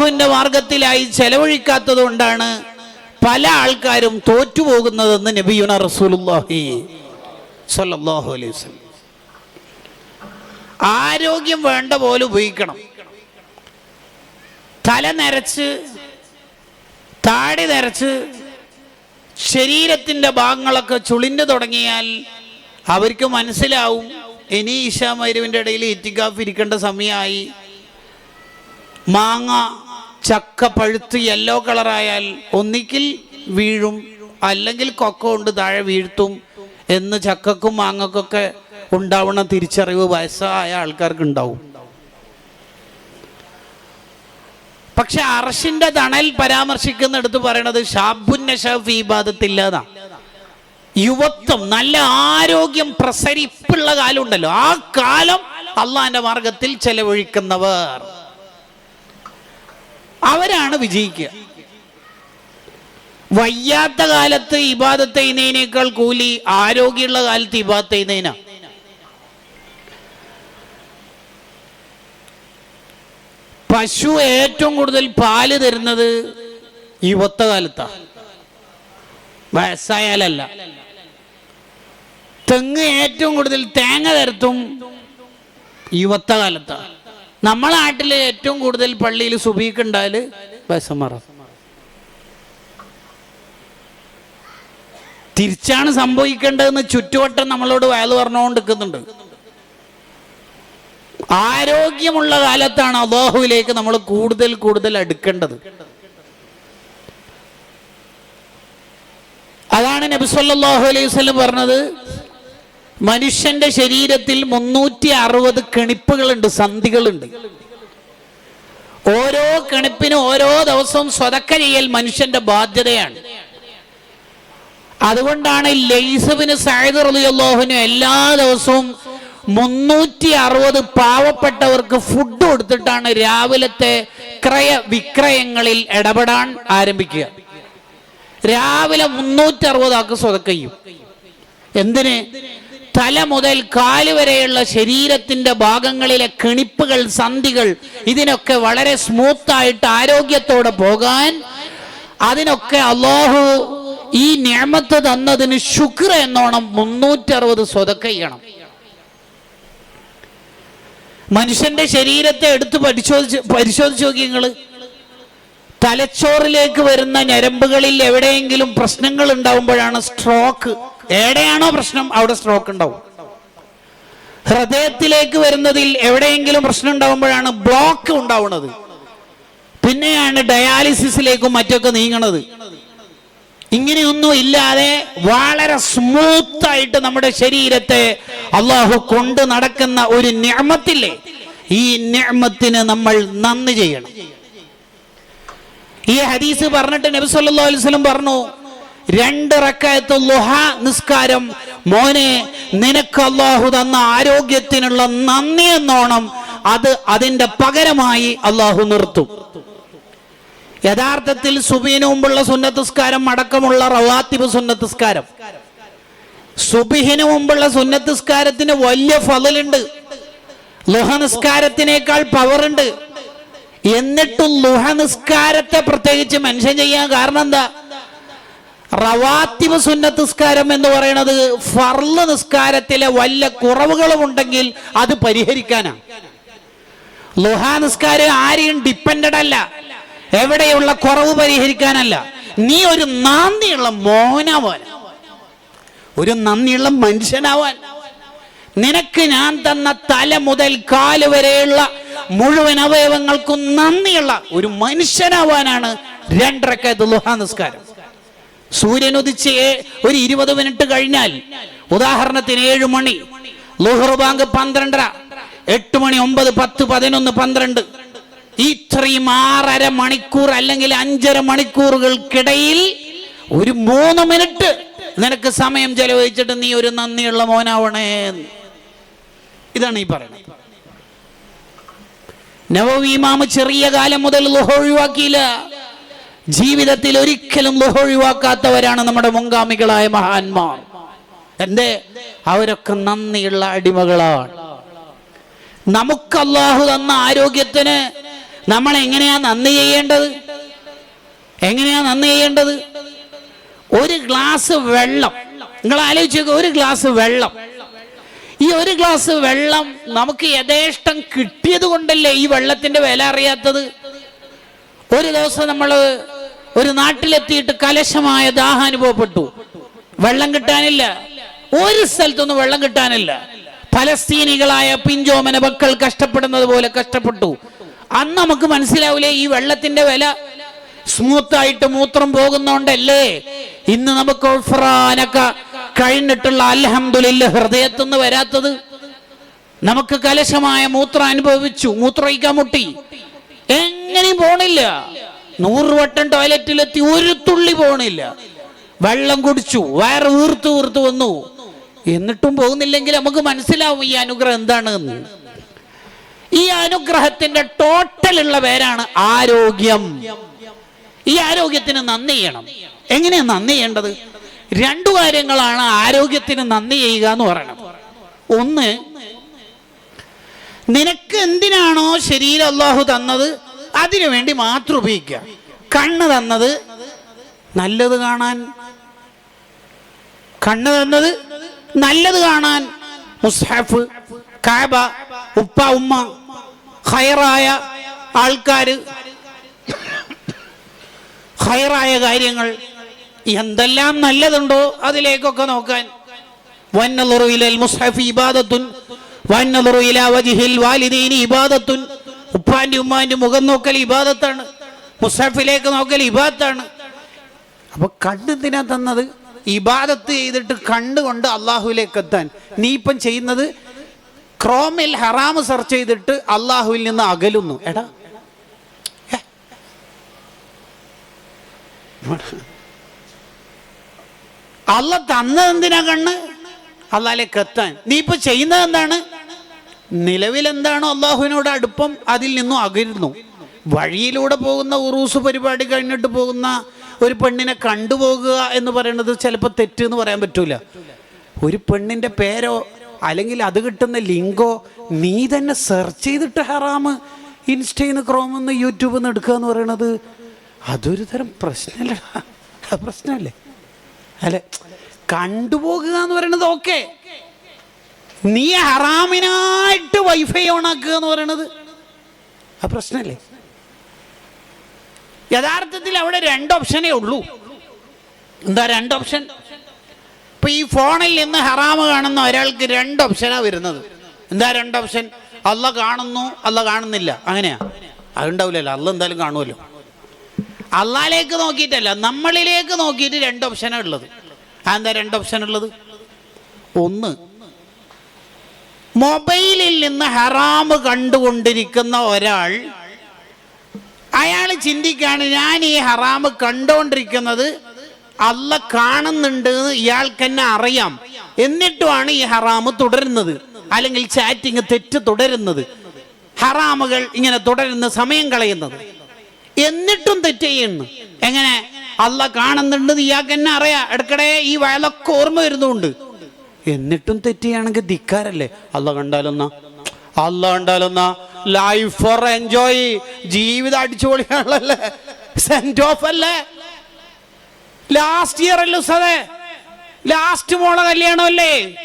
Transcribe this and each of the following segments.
അള്ളാഹുവിന്റെ മാർഗത്തിലായി ചെലവഴിക്കാത്തത് കൊണ്ടാണ് പല ആൾക്കാരും തോറ്റുപോകുന്നതെന്ന് നബിയുന റസൂലുല്ലാഹി സ്വല്ലല്ലാഹു അലൈഹി വസല്ലം. ആരോഗ്യം വേണ്ട പോലെ ഉപയോഗിക്കണം. തല നരച്ച് താടി നരച്ച് ശരീരത്തിന്റെ ഭാഗങ്ങളൊക്കെ ചുളിഞ്ഞു തുടങ്ങിയാൽ അവർക്ക് മനസ്സിലാവും ഇനി ഈശാ മരുവിന്റെ ഇടയിൽ ഇറ്റിക്കാഫ് ഇരിക്കേണ്ട സമയമായി. മാങ്ങ ചക്ക പഴുത്ത് യെല്ലോ കളറായാൽ ഒന്നിക്കിൽ വീഴും അല്ലെങ്കിൽ കൊക്ക കൊണ്ട് താഴെ വീഴ്ത്തും എന്ന് ചക്കക്കും മാങ്ങക്കൊക്കെ ഉണ്ടാവുന്ന തിരിച്ചറിവ് വയസ്സായ ആൾക്കാർക്ക് ഉണ്ടാവും പക്ഷെ അർഷിന്റെ തണൽ പരാമർശിക്കുന്നിടത്ത് പറയണത് ഷാബുന്നഷീബാദത്തില്ലാതാ യുവത്വം നല്ല ആരോഗ്യം പ്രസരിപ്പുള്ള കാലം ഉണ്ടല്ലോ. ആ കാലം അള്ളാന്റെ മാർഗത്തിൽ ചെലവഴിക്കുന്നവർ. അവരാണ് വിജയിക്കുക. വയ്യാത്ത കാലത്ത് ഇബാദത്ത് ചെയ്യുന്നതിനേക്കാൾ കൂലി ആരോഗ്യമുള്ള കാലത്ത് ഇബാദത്ത് ചെയ്യുന്നതിനാ. പശു ഏറ്റവും കൂടുതൽ പാൽ തരുന്നത് യുവത്ത കാലത്താ. വയസ്സായാലല്ല. തെങ്ങ് ഏറ്റവും കൂടുതൽ തേങ്ങ തരത്തും യുവത്ത കാലത്താ. നമ്മളെ നാട്ടിൽ ഏറ്റവും കൂടുതൽ പള്ളിയിൽ സുബീക്ക് ഉണ്ടായാൽ വയസ്സന്മാറ തിരിച്ചാണ് സംഭവിക്കേണ്ടതെന്ന് ചുറ്റുവട്ടം നമ്മളോട് വയൽ പറഞ്ഞുകൊണ്ട് നിൽക്കുന്നുണ്ട് ആരോഗ്യമുള്ള കാലത്താണ് അള്ളാഹുവിലേക്ക് നമ്മൾ കൂടുതൽ കൂടുതൽ അടുക്കേണ്ടത്. അതാണ് നബിസ്വല്ലാഹു അലൈഹി വസ്ലം പറഞ്ഞത് മനുഷ്യന്റെ ശരീരത്തിൽ മുന്നൂറ്റി അറുപത് കെണിപ്പുകളുണ്ട് സന്ധികളുണ്ട്. ഓരോ കെണിപ്പിനും ഓരോ ദിവസവും സ്വതക്ക ചെയ്യൽ മനുഷ്യന്റെ ബാധ്യതയാണ്. അതുകൊണ്ടാണ് ലൈസബിന് സായുധ റളിയല്ലാഹുവിന് എല്ലാ ദിവസവും മുന്നൂറ്റി അറുപത് പാവപ്പെട്ടവർക്ക് ഫുഡ് കൊടുത്തിട്ടാണ് രാവിലത്തെ ക്രയ വിക്രയങ്ങളിൽ ഇടപെടാൻ ആരംഭിക്കുക. രാവിലെ മുന്നൂറ്റി അറുപത് ആൾക്ക് സ്വതക്കയ്യും എന്തിന്? തല മുതൽ കാൽ വരെയുള്ള ശരീരത്തിന്റെ ഭാഗങ്ങളിലെ കിണിപ്പുകൾ സന്ധികൾ ഇതിനൊക്കെ വളരെ സ്മൂത്തായിട്ട് ആരോഗ്യത്തോടെ പോകാൻ അതിനൊക്കെ അള്ളാഹു ഈ ഞാമത്ത് തന്നതിന് ശുക്ർ എന്നോണം മുന്നൂറ്റി അറുപത് സ്വതക്ക ചെയ്യണം. മനുഷ്യന്റെ ശരീരത്തെ എടുത്ത് പരിശോധിച്ച് പരിശോധിച്ച് നോക്കി നിങ്ങൾ തലച്ചോറിലേക്ക് വരുന്ന ഞരമ്പുകളിൽ എവിടെയെങ്കിലും പ്രശ്നങ്ങൾ ഉണ്ടാവുമ്പോഴാണ് സ്ട്രോക്ക് എവിടെയാണോ പ്രശ്നം അവിടെ സ്ട്രോക്ക് ഉണ്ടാവും. ഹൃദയത്തിലേക്ക് വരുന്നതിൽ എവിടെയെങ്കിലും പ്രശ്നം ഉണ്ടാവുമ്പോഴാണ് ബ്ലോക്ക് ഉണ്ടാവുന്നത്. പിന്നെയാണ് ഡയാലിസിസിലേക്കും മറ്റൊക്കെ നീങ്ങണത്. ഇങ്ങനെയൊന്നും ഇല്ലാതെ വളരെ സ്മൂത്ത് ആയിട്ട് നമ്മുടെ ശരീരത്തെ അള്ളാഹു കൊണ്ട് നടക്കുന്ന ഒരു ഞാമത്തില്ലേ ഈ ഞാമത്തിന് നമ്മൾ നന്ദി ചെയ്യണം. ഈ ഹദീസ് പറഞ്ഞിട്ട് നബി സല്ലല്ലാഹു അലൈഹി വസല്ലം പറഞ്ഞു രണ്ട് റക്കായത്ത് ലുഹ നിസ്കാരം. മോനെ നിനക്ക് അള്ളാഹു തന്ന ആരോഗ്യത്തിനുള്ള നന്ദി എന്നോണം അത് അതിന്റെ പകരമായി അള്ളാഹു നിർത്തും. യഥാർത്ഥത്തിൽ സുബിന് മുമ്പുള്ള സുന്നത്തസ്കാരം അടക്കമുള്ള റവാത്തിബ് സുന്നത്തസ്കാരം. സുബിഹിന് മുമ്പുള്ള സുന്നത്തസ്കാരത്തിന് വലിയ ഫലലുണ്ട് ലുഹ നിസ്കാരത്തിനേക്കാൾ പവറുണ്ട്. എന്നിട്ടും ലുഹ നിസ്കാരത്തെ പ്രത്യേകിച്ച് മെൻഷൻ ചെയ്യാൻ കാരണം എന്താ? റവാത്തിബ് സുന്നത്തസ്കാരം എന്ന് പറയുന്നത് ഫർൾ നിസ്കാരത്തിലെ വല്ല കുറവുകളും ഉണ്ടെങ്കിൽ അത് പരിഹരിക്കാനാണ് ലുഹാ നിസ്കാരം ആരെയും ഡിപ്പെൻഡ് അല്ല. എവിടെയുള്ള കുറവ് പരിഹരിക്കാനല്ല. നീ ഒരു നന്ദിയുള്ള മോനാവാൻ. ഒരു നന്ദിയുള്ള മനുഷ്യനാവാൻ. നിനക്ക് ഞാൻ തന്ന തല മുതൽ കാൽ വരെയുള്ള മുഴുവൻ അവയവങ്ങൾക്കും നന്ദിയുള്ള ഒരു മനുഷ്യനാവാനാണ് രണ്ടരക്കത്ത് ലുഹാ നിസ്കാരം. സൂര്യൻ ഒരു ഇരുപത് മിനിറ്റ് കഴിഞ്ഞാൽ ഉദാഹരണത്തിന് ഏഴ് മണി ലുഹർ ബാങ്ക് പന്ത്രണ്ടര എട്ട് മണി ഒമ്പത് പത്ത് പതിനൊന്ന് പന്ത്രണ്ട്. ഇത്രയും ആറര മണിക്കൂർ അല്ലെങ്കിൽ അഞ്ചര മണിക്കൂറുകൾക്കിടയിൽ ഒരു മൂന്ന് മിനിറ്റ് നിനക്ക് സമയം ചെലവഴിച്ചിട്ട് നീ ഒരു നന്ദിയുള്ള മോനാവണേ. ഇതാണ് ഈ പറയുന്നത്. നവവീമാമ ചെറിയ കാലം മുതൽ ഒഴിവാക്കിയില്ല. ജീവിതത്തിൽ ഒരിക്കലും ലുഹ ഒഴിവാക്കാത്തവരാണ് നമ്മുടെ മുൻഗാമികളായ മഹാന്മാർ. എന്തേ? അവരൊക്കെ നന്ദിയുള്ള അടിമകളാണ്. നമുക്ക് അള്ളാഹു തന്ന ആരോഗ്യത്തിന് നമ്മൾ എങ്ങനെയാ നന്ദി ചെയ്യേണ്ടത്? എങ്ങനെയാ നന്ദി ചെയ്യേണ്ടത്? ഒരു ഗ്ലാസ് വെള്ളം. നിങ്ങൾ ആലോചിച്ച് നോക്കുക ഒരു ഗ്ലാസ് വെള്ളം. ഈ ഒരു ഗ്ലാസ് വെള്ളം നമുക്ക് യഥേഷ്ടം കിട്ടിയത് കൊണ്ടല്ലേ ഈ വെള്ളത്തിന്റെ വില അറിയാത്തത്? ഒരു ദിവസം നമ്മൾ ഒരു നാട്ടിലെത്തിയിട്ട് കലശമായ ദാഹം അനുഭവപ്പെട്ടു. വെള്ളം കിട്ടാനില്ല. ഒരു സ്ഥലത്തൊന്നും വെള്ളം കിട്ടാനില്ല. ഫലസ്തീനികളായ പിഞ്ചോമന മക്കൾ കഷ്ടപ്പെടുന്നത് പോലെ കഷ്ടപ്പെട്ടു. അന്ന് നമുക്ക് മനസ്സിലാവില്ലേ ഈ വെള്ളത്തിന്റെ വില സ്മൂത്ത് ആയിട്ട് മൂത്രം പോകുന്നോണ്ടല്ലേ? ഇന്ന് നമുക്ക് ഒഫ്രാനൊക്കെ കഴിഞ്ഞിട്ടുള്ള അൽഹംദുലില്ല ഹൃദയത്തിൽ നിന്ന് വരാത്തത്. നമുക്ക് കലശമായ മൂത്രം അനുഭവിച്ചു മൂത്രയിക്കാൻ മുട്ടി. എങ്ങനെയും പോണില്ല. നൂറ് വട്ടം ടോയ്ലറ്റിലെത്തി ഒരു തുള്ളി പോണില്ല. വെള്ളം കുടിച്ചു വയറ് വീർത്ത് വീർത്ത് വന്നു. എന്നിട്ടും പോകുന്നില്ലെങ്കിൽ നമുക്ക് മനസ്സിലാവും ഈ അനുഗ്രഹം എന്താണെന്ന്. ഈ അനുഗ്രഹത്തിന്റെ ടോട്ടൽ ഉള്ള പേരാണ് ആരോഗ്യം. ഈ ആരോഗ്യത്തിന് നന്ദി ചെയ്യണം. എങ്ങനെയാണ് നന്ദി ചെയ്യേണ്ടത്? രണ്ടു കാര്യങ്ങളാണ് ആരോഗ്യത്തിന് നന്ദി ചെയ്യുക എന്ന് പറയുന്നത് ഒന്ന് നിനക്ക് എന്തിനാണോ ശരീരം അള്ളാഹു തന്നത്? അതിനു വേണ്ടി മാത്രം ഉപയോഗിക്കുക. കണ്ണ് തന്നത് നല്ലത് കാണാൻ. കണ്ണ് തന്നത് നല്ലത് കാണാൻ. മുസ്ഹാഫ് കാബ ഉപ്പ ഉമ്മ ഹയറായ ആൾക്കാർ ഹയറായ കാര്യങ്ങൾ എന്തെല്ലാം നല്ലതുണ്ടോ അതിലേക്കൊക്കെ നോക്കാൻ. വന്നലുറു ഇലൽ മുസ്ഹഫ് ഇബാദത്തുൻ വന്നലുറു വജിഹിൽ വാലിദീനി ഇബാദത്തുൻ. ഉപ്പാന്റെ ഉമ്മാന്റെ മുഖം നോക്കൽ ഇബാദത്താണ്. മുസാഫിലേക്ക് നോക്കൽ ഇബാദത്താണ്. അപ്പൊ കണ്ണെന്തിനാ തന്നത്? ഇബാദത്ത് ചെയ്തിട്ട് കണ്ടുകൊണ്ട് അള്ളാഹുവിലേക്ക് എത്താൻ നീ ഇപ്പം ചെയ്യുന്നത് ക്രോമിൽ ഹറാമ് സെർച്ച് ചെയ്തിട്ട് അള്ളാഹുവിൽ നിന്ന് അകലുന്നു. എടാ. അല്ല അള്ള തന്നത് എന്തിനാ കണ്ണ്? അള്ളാഹിലേക്ക് എത്താൻ നീ ഇപ്പൊ ചെയ്യുന്നത് എന്താണ്? നിലവിൽ എന്താണോ അള്ളാഹുവിനോട് അടുപ്പം അതിൽ നിന്നും അകരുന്നു. വഴിയിലൂടെ പോകുന്ന ഉറൂസ് പരിപാടി കഴിഞ്ഞിട്ട് പോകുന്ന ഒരു പെണ്ണിനെ കണ്ടുപോകുക എന്ന് പറയുന്നത് ചിലപ്പോൾ തെറ്റ് എന്ന് പറയാൻ പറ്റൂല. ഒരു പെണ്ണിന്റെ പേരോ അല്ലെങ്കിൽ അത് കിട്ടുന്ന ലിങ്കോ നീ തന്നെ സെർച്ച് ചെയ്തിട്ട് ഹറാമ് ഇൻസ്റ്റയിൽ നിന്ന് ക്രോമിൽ നിന്ന് യൂട്യൂബിൽ നിന്ന് എടുക്കുക എന്ന് പറയുന്നത് അതൊരു തരം പ്രശ്നമല്ല പ്രശ്നമല്ലേ അല്ലെ? കണ്ടുപോകുക എന്ന് പറയുന്നത് ഓക്കെ നീ ഹറാമിനായിട്ട് വൈഫൈ ഓൺ ആക്കുക എന്ന് പറയണത്? ആ പ്രശ്നമല്ലേ യഥാർത്ഥത്തിൽ അവിടെ രണ്ട് ഓപ്ഷനേ ഉള്ളൂ. എന്താ രണ്ട് ഓപ്ഷൻ ഇപ്പൊ ഈ ഫോണിൽ നിന്ന് ഹറാമ് കാണുന്ന ഒരാൾക്ക് രണ്ട് ഓപ്ഷനാ വരുന്നത്. എന്താ രണ്ട് ഓപ്ഷൻ അല്ല കാണുന്നു അല്ല കാണുന്നില്ല. അങ്ങനെയാ? അതുണ്ടാവില്ലല്ലോ. അല്ല എന്തായാലും കാണുമല്ലോ. അള്ളാലേക്ക് നോക്കിയിട്ടല്ല നമ്മളിലേക്ക് നോക്കിയിട്ട് രണ്ട് ഓപ്ഷനാണ് ഉള്ളത്. എന്താ രണ്ട് ഓപ്ഷൻ ഉള്ളത്? ഒന്ന് മൊബൈലിൽ നിന്ന് ഹറാമ് കണ്ടുകൊണ്ടിരിക്കുന്ന ഒരാൾ അയാൾ ചിന്തിക്കാണ് ഞാൻ ഈ ഹറാമ് കണ്ടുകൊണ്ടിരിക്കുന്നത് അല്ല കാണുന്നുണ്ട് ഇയാൾക്ക് തന്നെ അറിയാം. എന്നിട്ടുമാണ് ഈ ഹറാമ് തുടരുന്നത്. അല്ലെങ്കിൽ ചാറ്റിങ് തെറ്റ് തുടരുന്നത്. ഹറാമുകൾ ഇങ്ങനെ തുടരുന്ന സമയം കളയുന്നത്. എന്നിട്ടും തെറ്റ് ചെയ്യുന്നു. എങ്ങനെ? അല്ല കാണുന്നുണ്ട് ഇയാൾക്ക് തന്നെ അറിയാം. ഇടയ്ക്കിടെ ഈ വയലൊക്കെ ഓർമ്മ വരുന്നുണ്ട്. എന്നിട്ടും തെറ്റിയാണെങ്കിൽ ധിക്കാരല്ലേ? അല്ല കണ്ടാലൊന്നാ. അല്ല കണ്ടാലൊന്നാ. ലൈഫ് ഫോർ എൻജോയ് ജീവിതം അടിച്ചുപൊളിയാണല്ലേ? സെന്റ് ഓഫ് അല്ലേ? ലാസ്റ്റ് ഇയർ അല്ലേ സതേ ലാസ്റ്റ് മോളെ കല്യാണമല്ലേ?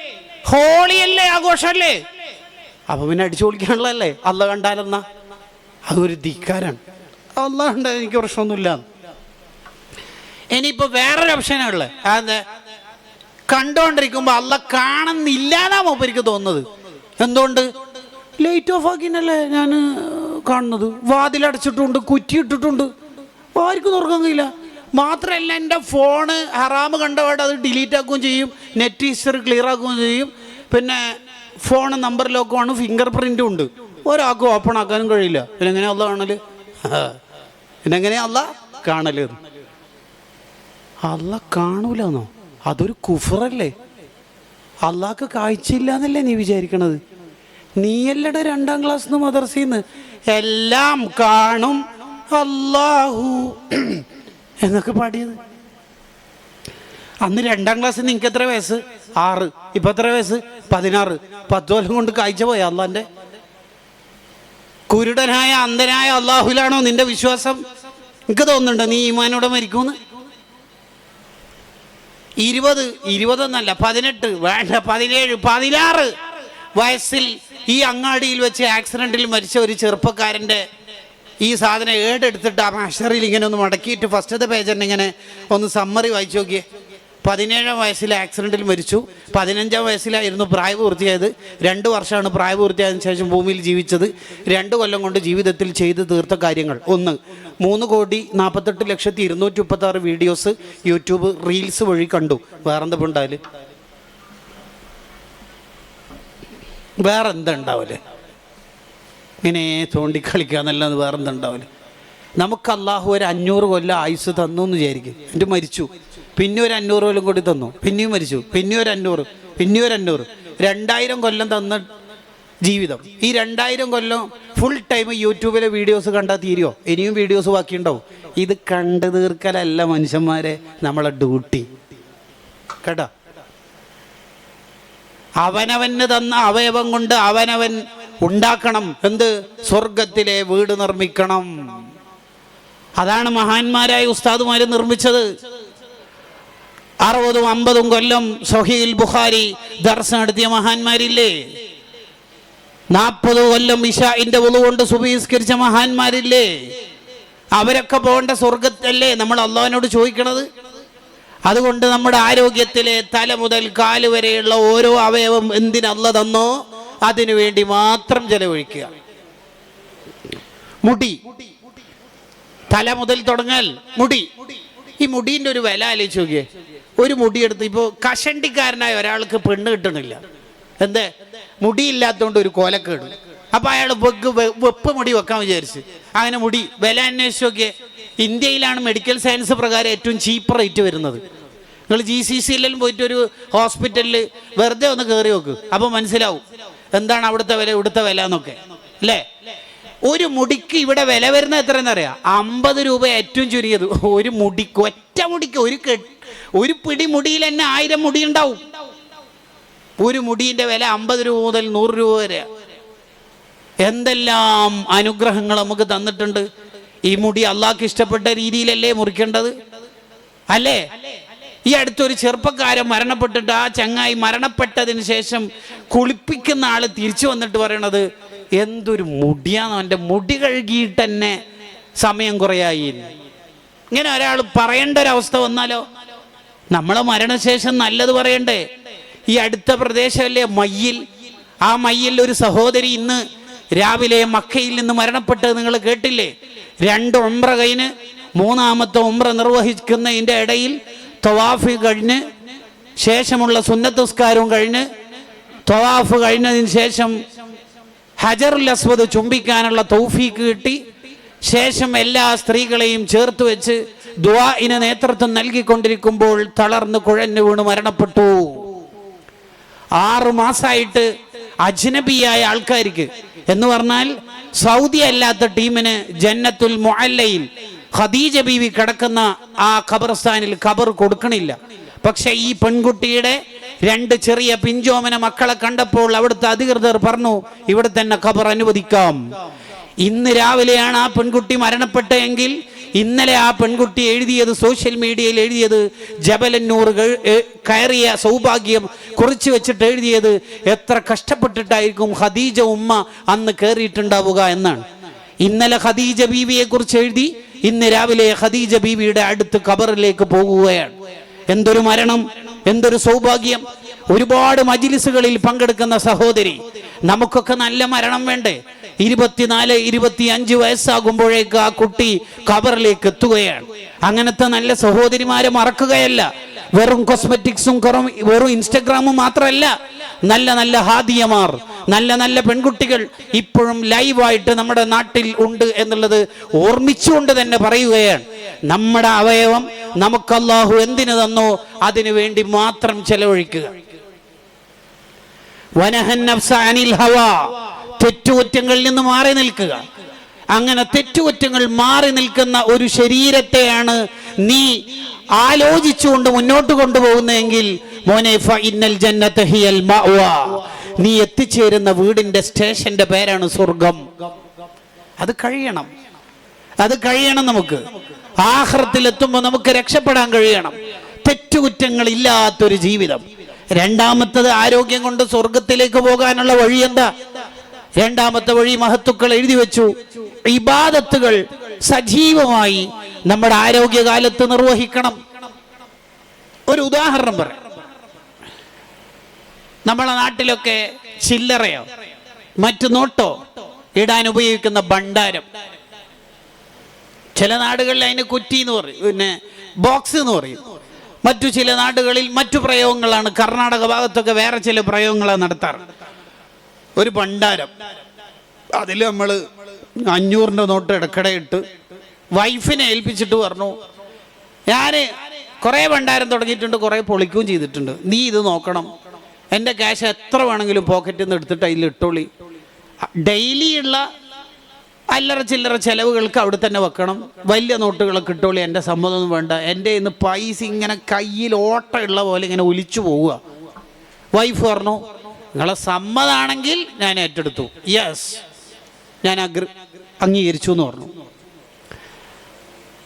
ഹോളി അല്ലേ ആഘോഷമല്ലേ? അപ്പൊ പിന്നെ അടിച്ചു പൊളിക്കാനുള്ളതല്ലേ അല്ല കണ്ടാലെന്നാ. അതൊരു ധിക്കാരാണ്. അല്ല കണ്ടാൽ എനിക്ക് പ്രശ്നമൊന്നുമില്ല. ഇനിയിപ്പോ വേറൊരു ഓപ്ഷനാണ് ഉള്ളത്. അതെ കണ്ടോണ്ടിരിക്കുമ്പോ അല്ല കാണുന്നില്ലാന്നാ മൂപ്പരിക്ക് തോന്നുന്നത്. എന്തുകൊണ്ട്? ലൈറ്റ് ഓഫ് ആക്കിനല്ലേ ഞാൻ കാണുന്നത്. വാതിലടച്ചിട്ടുണ്ട് കുറ്റിയിട്ടിട്ടുണ്ട്. ആർക്കും തുറക്കാൻ കഴിയില്ല മാത്രമല്ല എന്റെ ഫോണ് ഹറാമ് കണ്ടപാട് അത് ഡിലീറ്റ് ആക്കുകയും ചെയ്യും. നെറ്റ് ഹിസ്റ്ററി ക്ലിയർ ആക്കുകയും ചെയ്യും. പിന്നെ ഫോൺ നമ്പർ ലോക്കുമാണ് ഫിംഗർ പ്രിന്റും ഉണ്ട്. ഒരാൾക്കും ഓപ്പൺ ആക്കാനും കഴിയില്ല. പിന്നെ എങ്ങനെയാ അല്ല കാണൽ? പിന്നെ എങ്ങനെയാ അല്ല കാണൽ? അല്ല കാണൂലെന്നോ? അതൊരു കുഫറല്ലേ? അള്ളാഹ്ക്ക് കാഴ്ചയില്ല എന്നല്ലേ നീ വിചാരിക്കണത്? നീയല്ലട രണ്ടാം ക്ലാസ് മദർസിന്ന്. എല്ലാം കാണും അല്ലാഹു. എന്നൊക്കെ പാടിയത്. അന്ന് രണ്ടാം ക്ലാസ് നിങ്ങൾക്ക് എത്ര വയസ്സ്? ആറ്. ഇപ്പൊ എത്ര വയസ്സ്? പതിനാറ്. പത്ത് കൊല്ലം കൊണ്ട് കാഴ്ച പോയ അള്ളാന്റെ? കുരുടനായ അന്ധനായ അള്ളാഹുലാണോ നിന്റെ വിശ്വാസം? എനിക്ക് തോന്നുന്നുണ്ടോ നീ ഈമാനോടെ മരിക്കൂന്ന്? ഇരുപത് ഇരുപതൊന്നല്ല പതിനെട്ട് വേണ്ട പതിനേഴ് പതിനാറ് വയസ്സിൽ ഈ അങ്ങാടിയിൽ വെച്ച് ആക്സിഡന്റിൽ മരിച്ച ഒരു ചെറുപ്പക്കാരന്റെ ഈ സാധനം ഏടെടുത്തിട്ട് ആ മാഷറിൽ ഇങ്ങനെ ഒന്ന് മടക്കിയിട്ട് ഫസ്റ്റത്തെ പേജ് തന്നെ ഇങ്ങനെ ഒന്ന് സമ്മറി വായിച്ചു നോക്കിയേ. പതിനേഴാം വയസ്സിൽ ആക്സിഡന്റിൽ മരിച്ചു. പതിനഞ്ചാം വയസ്സിലായിരുന്നു പ്രായപൂർത്തിയായത് രണ്ട് വർഷമാണ് പ്രായപൂർത്തിയായതിനു ശേഷം ഭൂമിയിൽ ജീവിച്ചത്. രണ്ട് കൊല്ലം കൊണ്ട് ജീവിതത്തിൽ ചെയ്ത് തീർത്ത കാര്യങ്ങൾ. ഒന്ന് മൂന്ന് കോടി നാൽപ്പത്തെട്ട് ലക്ഷത്തി ഇരുന്നൂറ്റി മുപ്പത്താറ് വീഡിയോസ് യൂട്യൂബ് റീൽസ് വഴി കണ്ടു. വേറെന്താ ഉണ്ടാവില്ല വേറെ എന്താ ഇങ്ങനെ തോണ്ടിക്കളിക്കാന്നല്ലാതെ വേറെ എന്താ ഉണ്ടാവില്ല നമുക്ക് അള്ളാഹു ഒരു അഞ്ഞൂറ് കൊല്ലം ആയുസ് തന്നു എന്ന് വിചാരിക്കും. എന്നിട്ട് മരിച്ചു. പിന്നെ ഒരു അഞ്ഞൂറ് കൊല്ലം കൂടി തന്നു. പിന്നെയും മരിച്ചു. പിന്നെ ഒരു അഞ്ഞൂറ്. പിന്നെ ഒരു അഞ്ഞൂറ്. രണ്ടായിരം കൊല്ലം തന്ന ജീവിതം. ഈ രണ്ടായിരം കൊല്ലം ഫുൾ ടൈം യൂട്യൂബിലെ വീഡിയോസ് കണ്ടാൽ തീരുമോ ഇനിയും വീഡിയോസ് ബാക്കിയുണ്ടാവും. ഇത് കണ്ടു തീർക്കലല്ല മനുഷ്യന്മാരെ. നമ്മളെ ഡ്യൂട്ടി കേട്ടോ? അവനവന് തന്ന അവയവം കൊണ്ട് അവനവൻ ഉണ്ടാക്കണം. എന്ത്? സ്വർഗത്തിലെ വീട് നിർമ്മിക്കണം. അതാണ് മഹാന്മാരായ ഉസ്താദുമാര് നിർമ്മിച്ചത്. അറുപതും അമ്പതും കൊല്ലം സൊഹീൽ ബുഖാരി ദർശനം നടത്തിയ മഹാന്മാരില്ലേ? നാൽപ്പത് കൊല്ലം ഇഷാഇന്റെ ഉളു കൊണ്ട് സുബീസ്കരിച്ച മഹാന്മാരില്ലേ? അവരൊക്കെ പോകേണ്ട സ്വർഗത്തല്ലേ നമ്മൾ അള്ളാഹിനോട് ചോദിക്കണത്? അതുകൊണ്ട് നമ്മുടെ ആരോഗ്യത്തിലെ തല മുതൽ കാൽ വരെയുള്ള ഓരോ അവയവം എന്തിനല്ല തന്നോ? അതിനു വേണ്ടി മാത്രം ചെലവഴിക്കുക. മുടി. തല മുതൽ തുടങ്ങാൽ മുടി. ഈ മുടീന്റെ ഒരു വില ആലോചിച്ച് നോക്കിയേ. ഒരു മുടിയെടുത്ത് ഇപ്പോൾ കഷണ്ടിക്കാരനായ ഒരാൾക്ക് പെണ്ണ് കിട്ടണില്ല. എന്തേ? മുടിയില്ലാത്തതുകൊണ്ട് ഒരു കോലക്കേട്. അപ്പൊ അയാൾ വെഗ് വെപ്പ് മുടി വെക്കാൻ വിചാരിച്ച്. അങ്ങനെ മുടി വില അന്വേഷിച്ച് നോക്കിയേ ഇന്ത്യയിലാണ് മെഡിക്കൽ സയൻസ് പ്രകാരം ഏറ്റവും ചീപ്പ് റേറ്റ് വരുന്നത്. നിങ്ങൾ ജി സി സിയിലും പോയിട്ട് ഒരു ഹോസ്പിറ്റലിൽ വെറുതെ ഒന്ന് കയറി നോക്ക്. അപ്പോൾ മനസ്സിലാവും എന്താണ് അവിടുത്തെ വില ഇവിടുത്തെ വില എന്നൊക്കെ. അല്ലേ? ഒരു മുടിക്ക് ഇവിടെ വില വരുന്നത് എത്രയെന്നറിയാം? അമ്പത് രൂപ ഏറ്റവും ചുരുങ്ങിയത്. ഒരു മുടിക്ക് ഒറ്റ മുടിക്ക് ഒരു കെ ഒരു പിടി മുടിയിൽ തന്നെ ആയിരം മുടി ഉണ്ടാവും ഒരു മുടിന്റെ വില അമ്പത് രൂപ മുതൽ നൂറ് രൂപ വരെ. എന്തെല്ലാം അനുഗ്രഹങ്ങൾ നമുക്ക് തന്നിട്ടുണ്ട്. ഈ മുടി അള്ളാഹ്ക്ക് ഇഷ്ടപ്പെട്ട രീതിയിലല്ലേ മുറിക്കേണ്ടത്? അല്ലേ? ഈ അടുത്തൊരു ചെറുപ്പക്കാരൻ മരണപ്പെട്ടിട്ട് ആ ചങ്ങായി മരണപ്പെട്ടതിന് ശേഷം കുളിപ്പിക്കുന്ന ആൾ തിരിച്ചു വന്നിട്ട് പറയണത് എന്തൊരു മുടിയാന്ന് അവന്റെ? മുടി കഴുകിയിട്ട് തന്നെ സമയം കുറയായി. എന്ന്." ഇങ്ങനെ ഒരാൾ പറയേണ്ട ഒരവസ്ഥ വന്നാലോ? നമ്മളെ മരണശേഷം നല്ലത് പറയണ്ടേ? ഈ അടുത്ത പ്രദേശമല്ലേ മയ്യിൽ? ആ മയ്യിൽ ഒരു സഹോദരി ഇന്ന് രാവിലെ മക്കയിൽ നിന്ന് മരണപ്പെട്ടത് നിങ്ങൾ കേട്ടില്ലേ? രണ്ട് ഒമ്പ്ര കഴിഞ്ഞ് മൂന്നാമത്തെ ഒമ്പ്ര നിർവഹിക്കുന്നതിന്റെ ഇടയിൽ തൊവാഫ് കഴിഞ്ഞ് ശേഷമുള്ള സുന്നത്തസ്കാരവും കഴിഞ്ഞ് തൊവാഫ് കഴിഞ്ഞതിന് ശേഷം ഹജറുൽ അസ്വദ് ചുംബിക്കാനുള്ള തൗഫീക്ക് കിട്ടി. ശേഷം എല്ലാ സ്ത്രീകളെയും ചേർത്ത് വെച്ച് ദുആഇന് നേതൃത്വം നൽകിക്കൊണ്ടിരിക്കുമ്പോൾ തളർന്ന് കുഴഞ്ഞു വീണ് മരണപ്പെട്ടു. ആറു മാസമായിട്ട് അജ്നബിയായ ആൾക്കാർക്ക് എന്ന് പറഞ്ഞാൽ സൗദി അല്ലാത്ത ടീമിന് ജന്നത്തുൽ മുഅല്ലയിൽ ഖദീജ ബീവി കിടക്കുന്ന ആ ഖബർസ്ഥാനിൽ ഖബർ കൊടുക്കണില്ല. പക്ഷെ ഈ പെൺകുട്ടിയുടെ രണ്ട് ചെറിയ പിഞ്ചോമന മക്കളെ കണ്ടപ്പോൾ അവിടുത്തെ അധികൃതർ പറഞ്ഞു ഇവിടെ തന്നെ ഖബർ അനുവദിക്കാം. ഇന്ന് രാവിലെയാണ് ആ പെൺകുട്ടി മരണപ്പെട്ടതെങ്കിൽ ഇന്നലെ ആ പെൺകുട്ടി എഴുതിയത് സോഷ്യൽ മീഡിയയിൽ എഴുതിയത് ജബലന്നൂർ കയറിയ സൗഭാഗ്യം കുറിച്ച് വെച്ചിട്ട് എഴുതിയത് എത്ര കഷ്ടപ്പെട്ടിട്ടായിരിക്കും ഖദീജ ഉമ്മ അന്ന് കയറിയിട്ടുണ്ടാവുക എന്നാണ്. ഇന്നലെ ഖദീജ ബീവിയെ കുറിച്ച് എഴുതി ഇന്ന് രാവിലെ ഖദീജ ബീവിയുടെ അടുത്ത് ഖബറിലേക്ക് പോകുകയാണ്. എന്തൊരു മരണം എന്തൊരു സൗഭാഗ്യം. ഒരുപാട് മജിലിസുകളിൽ പങ്കെടുക്കുന്ന സഹോദരി നമുക്കൊക്കെ നല്ല മരണം വേണ്ടേ? ഇരുപത്തിനാല് ഇരുപത്തി അഞ്ച് വയസ്സാകുമ്പോഴേക്ക് ആ കുട്ടി കവറിലേക്ക് എത്തുകയാണ്. അങ്ങനത്തെ നല്ല സഹോദരിമാരെ മറക്കുകയല്ല. വെറും കോസ്മെറ്റിക്സും കുറവും വെറും ഇൻസ്റ്റഗ്രാമും മാത്രമല്ല. നല്ല നല്ല ഹാദിയമാർ നല്ല നല്ല പെൺകുട്ടികൾ ഇപ്പോഴും ലൈവായിട്ട് നമ്മുടെ നാട്ടിൽ ഉണ്ട് എന്നുള്ളത് ഓർമ്മിച്ചുകൊണ്ട് തന്നെ പറയുകയാണ്. നമ്മുടെ അവയവം നമുക്ക് അള്ളാഹു എന്തിനു തന്നോ അതിനു വേണ്ടി മാത്രം ചെലവഴിക്കുക. വനഹൻ അനിൽ ഹവാ. തെറ്റുകുറ്റങ്ങളിൽ നിന്ന് മാറി നിൽക്കുക. അങ്ങനെ തെറ്റുകുറ്റങ്ങൾ മാറി നിൽക്കുന്ന ഒരു ശരീരത്തെയാണ് നീ ആലോചിച്ചുകൊണ്ട് മുന്നോട്ട് കൊണ്ടുപോകുന്നതെങ്കിൽ ഹിയൽ. നീ എത്തിച്ചേരുന്ന വീടിന്റെ സ്റ്റേഷന്റെ പേരാണ് സ്വർഗം. അത് കഴിയണം. അത് കഴിയണം നമുക്ക്. ആഹ്റത്തിലെത്തുമ്പോൾ നമുക്ക് രക്ഷപ്പെടാൻ കഴിയണം. തെറ്റുകുറ്റങ്ങൾ ഇല്ലാത്തൊരു ജീവിതം. രണ്ടാമത്തത് ആരോഗ്യം കൊണ്ട് സ്വർഗത്തിലേക്ക് പോകാനുള്ള വഴി എന്താ രണ്ടാമത്തെ വഴി മഹത്തുക്കൾ എഴുതി വെച്ചു. ഇബാദത്തുകൾ സജീവമായി നമ്മുടെ ആരോഗ്യകാലത്ത് നിർവഹിക്കണം. ഒരു ഉദാഹരണം പറയാം. നമ്മളെ നാട്ടിലൊക്കെ ചില്ലറയോ മറ്റു നോട്ടോ ഇടാൻ ഉപയോഗിക്കുന്ന ഭണ്ഡാരം. ചില നാടുകളിൽ അതിന് കുറ്റി എന്ന് പറയും. പിന്നെ ബോക്സ് എന്ന് പറയും. മറ്റു ചില നാടുകളിൽ മറ്റു പ്രയോഗങ്ങളാണ്. കർണാടക ഭാഗത്തൊക്കെ വേറെ ചില പ്രയോഗങ്ങളാണ് നടത്താറ്. ഒരു ഭണ്ഡാരം. അതിൽ നമ്മൾ അഞ്ഞൂറിന്റെ നോട്ട് ഇടക്കിടെ ഇട്ട് വൈഫിനെ ഏൽപ്പിച്ചിട്ട് പറഞ്ഞു ഞാൻ കുറേ ഭണ്ഡാരം തുടങ്ങിയിട്ടുണ്ട് കുറേ പൊളിക്കുകയും ചെയ്തിട്ടുണ്ട്. നീ ഇത് നോക്കണം. എന്റെ ക്യാഷ് എത്ര വേണമെങ്കിലും പോക്കറ്റിൽ നിന്ന് എടുത്തിട്ട് അതിൽ ഇട്ടോളി. ഡെയിലിയുള്ള അല്ലറ ചില്ലറ ചിലവുകൾക്ക് അവിടെ തന്നെ വെക്കണം. വലിയ നോട്ടുകളൊക്കെ ഇട്ടോളി. എന്റെ സമ്മതമൊന്നും വേണ്ട. എന്റെ ഇന്ന് പൈസ ഇങ്ങനെ കയ്യിൽ ഓട്ടമുള്ള പോലെ ഇങ്ങനെ ഒലിച്ചു പോവുക. വൈഫ് പറഞ്ഞു നിങ്ങളെ സമ്മതാണെങ്കിൽ ഞാൻ ഏറ്റെടുത്തു. യെസ് ഞാൻ അഗ്ര അംഗീകരിച്ചു എന്ന് പറഞ്ഞു.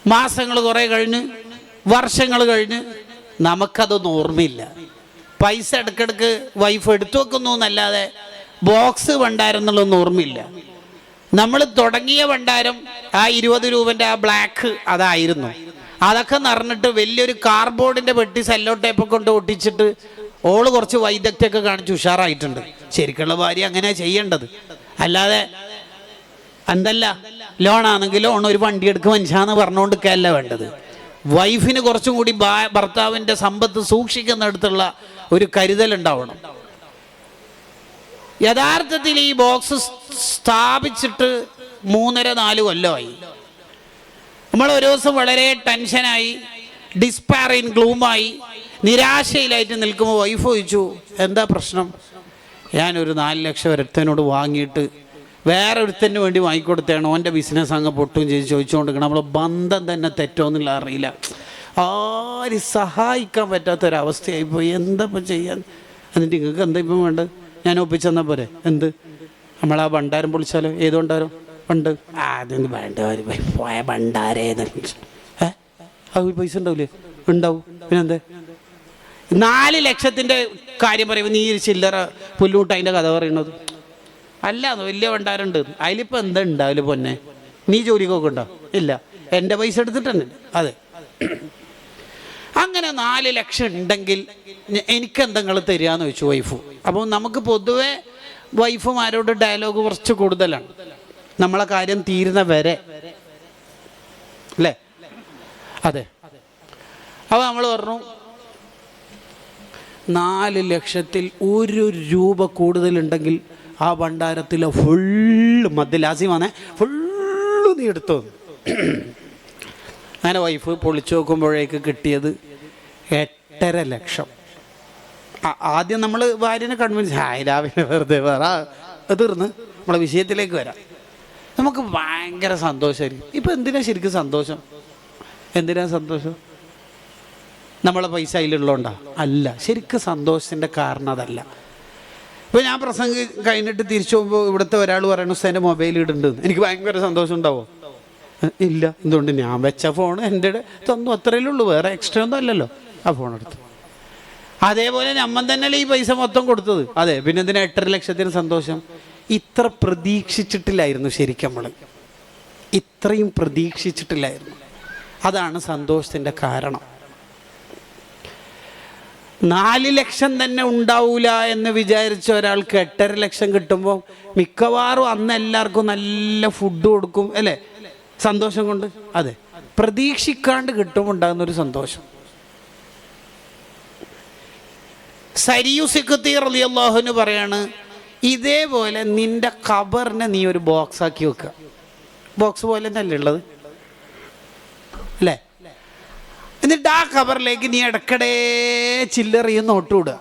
മാസങ്ങൾ കുറേ കഴിഞ്ഞ് വർഷങ്ങൾ കഴിഞ്ഞ് നമുക്കതൊന്നും ഓർമ്മയില്ല. പൈസ ഇടക്കിടക്ക് വൈഫ് എടുത്തു വെക്കുന്നു എന്നല്ലാതെ ബോക്സ് ഭണ്ഡാരം ഓർമ്മയില്ല. നമ്മൾ തുടങ്ങിയ വണ്ടാരം ആ ഇരുപത് രൂപന്റെ ആ ബ്ലാക്ക് അതായിരുന്നു. അതൊക്കെ നിറഞ്ഞിട്ട് വലിയൊരു കാർബോർഡിന്റെ പെട്ടി സെല്ലോ ടേപ്പ് കൊണ്ട് ഒട്ടിച്ചിട്ട് ഓൾ കുറച്ച് വൈദഗ്ധ്യമൊക്കെ കാണിച്ച് ഉഷാറായിട്ടുണ്ട്. ശരിക്കുള്ള ഭാര്യ അങ്ങനെ ചെയ്യേണ്ടത്. അല്ലാതെ എന്തല്ല ലോണാണെങ്കിൽ ലോൺ ഒരു വണ്ടി എടുക്കുക മനുഷ്യാന്ന് പറഞ്ഞുകൊണ്ടിരിക്കുകയല്ല വേണ്ടത്. വൈഫിന് കുറച്ചും കൂടി ഭർത്താവിന്റെ സമ്പത്ത് സൂക്ഷിക്കുന്നിടത്തുള്ള ഒരു കരുതൽ ഉണ്ടാവണം. യഥാർത്ഥത്തിൽ ഈ ബോക്സ് സ്ഥാപിച്ചിട്ട് മൂന്നര നാല് കൊല്ലമായി. നമ്മൾ ഒരു ദിവസം വളരെ ടെൻഷനായി ഡിസ്പാറിൻ ഗ്ലൂമായി നിരാശയിലായിട്ട് നിൽക്കുമ്പോൾ വൈഫ് ചോദിച്ചു എന്താ പ്രശ്നം? ഞാനൊരു നാല് ലക്ഷം ഒരുത്തനോട് വാങ്ങിയിട്ട് വേറെ ഒരുത്തന് വേണ്ടി വാങ്ങിക്കൊടുത്തേണ് ഓന്റെ ബിസിനസ് അങ്ങ് പൊട്ടും ചെയ്ത് ചോദിച്ചുകൊണ്ടിരിക്കണം നമ്മൾ ബന്ധം തന്നെ തെറ്റോന്നുള്ള അറിയില്ല. ആര് സഹായിക്കാൻ പറ്റാത്തൊരവസ്ഥയായിപ്പോയി എന്താ ഇപ്പം ചെയ്യാൻ? എന്നിട്ട് നിങ്ങൾക്ക് എന്താ ഇപ്പം വേണ്ടത്? ഞാൻ ഒപ്പിച്ചെന്നാൽ പോരെ. എന്ത്? നമ്മൾ ആ ഭണ്ഡാരം പൊളിച്ചാലോ? ഏത് ഭണ്ഡാരം? പണ്ട് ആ അതൊന്നും വേണ്ട. ഒരു പോയി പോയ ഭണ്ഡാരേ ഏ? അത് പൈസ ഉണ്ടാവില്ലേ ഉണ്ടാവും. പിന്നെന്തേ? നാല് ലക്ഷത്തിന്റെ കാര്യം പറയുമ്പോൾ നീ ചില്ലറ പുല്ലൂട്ട് അതിന്റെ കഥ പറയണത്. അല്ല വലിയ ഭണ്ഡാരുണ്ട്. അതിലിപ്പോൾ എന്താ ഉണ്ടാവില്ല പൊന്നെ? നീ ജോലിക്കൊക്കെ ഉണ്ടോ ഇല്ല. എന്റെ പൈസ എടുത്തിട്ടുണ്ട് അതെ. അങ്ങനെ നാല് ലക്ഷം ഉണ്ടെങ്കിൽ എനിക്ക് എന്തെങ്കിലും തരികയെന്ന് വെച്ചു വൈഫ്. അപ്പോൾ നമുക്ക് പൊതുവെ വൈഫുമാരോട് ഡയലോഗ് കുറച്ച് കൂടുതലാണ്. നമ്മളെ കാര്യം തീരുന്ന വരെ. അല്ലേ? അതെ. അപ്പോൾ നമ്മൾ പറഞ്ഞു നാല് ലക്ഷത്തിൽ ഒരു രൂപ കൂടുതലുണ്ടെങ്കിൽ ആ ഭണ്ഡാരത്തിലെ ഫുള്ള് മദ്യലാസ്യമാണേ ഫുള്ള് നീ എടുത്തു. അങ്ങനെ വൈഫ് പൊളിച്ചു നോക്കുമ്പോഴേക്ക് കിട്ടിയത് എട്ടര ലക്ഷം. ആദ്യം നമ്മൾ ഭാര്യനെ കൺവിൻസ് ആയി രാവിലെ വെറുതെ വേറെ എതിർന്ന് തീർന്ന്. നമ്മളെ വിഷയത്തിലേക്ക് വരാം. നമുക്ക് ഭയങ്കര സന്തോഷമായിരിക്കും ഇപ്പം എന്തിനാ ശരിക്കും സന്തോഷം? എന്തിനാ സന്തോഷം? നമ്മളെ പൈസ അതിലുള്ളതുകൊണ്ടാ. അല്ല ശരിക്കും സന്തോഷത്തിന്റെ കാരണം അതല്ല. ഇപ്പോൾ ഞാൻ പ്രസംഗം കഴിഞ്ഞിട്ട് തിരിച്ചു പോകുമ്പോൾ ഇവിടുത്തെ ഒരാൾ പറയണു എന്റെ മൊബൈൽ ഇടുന്നുണ്ട്. എനിക്ക് ഭയങ്കര സന്തോഷം ഉണ്ടാവോ? ഇല്ല എന്തുകൊണ്ട്? ഞാൻ വെച്ച ഫോൺ എന്റെ തന്നു അത്രയല്ലേ ഉള്ളൂ വേറെ എക്സ്ട്രാ ഒന്നും അല്ലല്ലോ ആ ഫോൺ എടുത്തു. അതേപോലെ നമ്മൻ തന്നെയല്ലേ ഈ പൈസ മൊത്തം കൊടുത്തത്. അതെ പിന്നെ എന്തിനാ എട്ടര ലക്ഷത്തിന് സന്തോഷം? ഇത്ര പ്രതീക്ഷിച്ചിട്ടില്ലായിരുന്നു ശരിക്കും നമ്മൾ ഇത്രയും പ്രതീക്ഷിച്ചിട്ടില്ലായിരുന്നു. അതാണ് സന്തോഷത്തിന്റെ കാരണം. നാല് ലക്ഷം തന്നെ ഉണ്ടാവൂല എന്ന് വിചാരിച്ച ഒരാൾക്ക് എട്ടര ലക്ഷം കിട്ടുമ്പോൾ മിക്കവാറും അന്ന് എല്ലാവർക്കും നല്ല ഫുഡ് കൊടുക്കും അല്ലേ? സന്തോഷം കൊണ്ട്? അതെ. പ്രതീക്ഷിക്കാണ്ട് കിട്ടുമ്പോൾ ഉണ്ടാകുന്ന ഒരു സന്തോഷം. സരിയു സരിയുസിഖത്തി അള്ളാഹുന് പറയാണ് ഇതേപോലെ നിന്റെ ഖബറിനെ നീ ഒരു ബോക്സ് ആക്കി വെക്കുക ബോക്സ് പോലെ തന്നെയല്ലേ ഉള്ളത്? അല്ലേ? എന്നിട്ട് ആ ഖബറിലേക്ക് നീ ഇടക്കടേ ചില്ലറിയും നോട്ട് വിടുക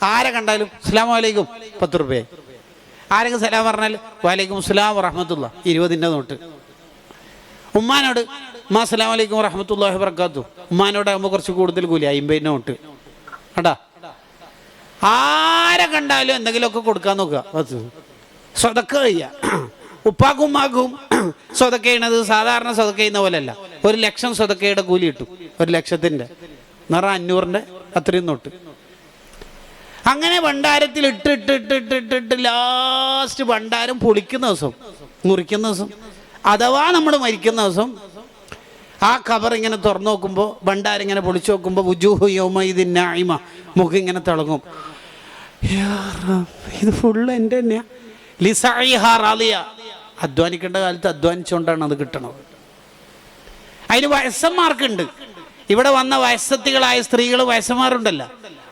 ആരെ കണ്ടാലും അസ്ലാം വലൈക്കും പത്ത് റുപ്യ ആരെങ്കിലും സലാം പറഞ്ഞാൽ വലൈക്കും അസ്ലാം റഹമത്തുള്ള ഇരുപതിന്റെ നോട്ട്. ഉമ്മാനോട് ഉമ്മാ അസ്ലാം വലൈക്കും വറഹമത്തുല്ലാഹി വർക്കാത്തു ഉമ്മാനോടാകുമ്പോൾ കുറച്ച് കൂടുതൽ കൂലി അയിമ്പതിന്റെ നോട്ട്. കണ്ടാ? ആരെ കണ്ടാലും എന്തെങ്കിലുമൊക്കെ കൊടുക്കാൻ നോക്കുക. സ്വതക്ക കഴിയുക ഉപ്പാക്കും ഉമ്മാക്കും സ്വതക്ക ചെയ്യണത് സാധാരണ സ്വതക്ക ചെയ്യുന്ന പോലെയല്ല. ഒരു ലക്ഷം സ്വതക്കയുടെ കൂലി കിട്ടും. ഒരു ലക്ഷത്തിന്റെ നിറ അഞ്ഞൂറിന്റെ അത്രയും തൊട്ട് അങ്ങനെ ഭണ്ഡാരത്തിൽ ഇട്ട് ഇട്ട് ഇട്ട് ഇട്ട് ഇട്ട് ഇട്ട് ലാസ്റ്റ് ഭണ്ഡാരം പൊളിക്കുന്ന ദിവസം മുറിക്കുന്ന ദിവസം അഥവാ നമ്മൾ മരിക്കുന്ന ദിവസം ആ കവർ ഇങ്ങനെ തുറന്നു നോക്കുമ്പോൾ ഭണ്ഡാരം ഇങ്ങനെ പൊളിച്ചു നോക്കുമ്പോൾ ഉജൂഹു യോമ ഇത് നായിമ മുഖം ഇങ്ങനെ തിളങ്ങും. ഇത് ഫുള്ള് എന്റെ തന്നെയാ. ലിസായി അധ്വാനിക്കേണ്ട കാലത്ത് അധ്വാനിച്ചുകൊണ്ടാണ് അത് കിട്ടണത്. അതിന് വയസ്സന്മാർക്കുണ്ട്. ഇവിടെ വന്ന വയസ്സത്തികളായ സ്ത്രീകൾ വയസ്സന്മാരുണ്ടല്ലോ.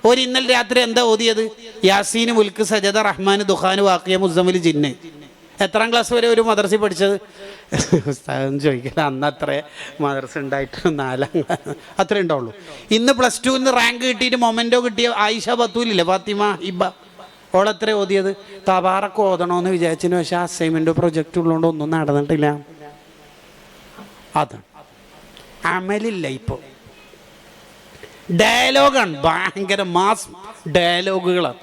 ഒരു ഇന്നലെ രാത്രി എന്താ ഓതിയത്? യാസീന് മുൽക്ക് സജദ റഹ്മാൻ ദുഹാൻ വാക്കിയ മുസമിൽ ജിന്ന്. എത്രാം ക്ലാസ് വരെ ഒരു മദർസി പഠിച്ചത്? ഉസ്താദ് ചോദിക്കില്ല. അന്ന് അത്ര മദർസ ഉണ്ടായിട്ട് നാലാം അത്രേ ഉണ്ടാവുള്ളൂ. ഇന്ന് പ്ലസ് ടുന്ന് റാങ്ക് കിട്ടിയിട്ട് മൊമെന്റോ കിട്ടിയ ആയിഷ ബത്തൂലില്ലേ? ഫാത്തിമ ഇബ. ഓളെത്ര ഓതിയത്? തബാറൊക്കെ ഓതണമെന്ന് വിചാരിച്ചതിന് പക്ഷേ അസൈൻമെന്റോ പ്രൊജക്റ്റ് ഉള്ളതുകൊണ്ട് ഒന്നും നടന്നിട്ടില്ല. അതാണ് അമലില്ല ഇപ്പോൾ ഡയലോഗാണ് ഭയങ്കര മാസ് ഡയലോഗുകളാണ്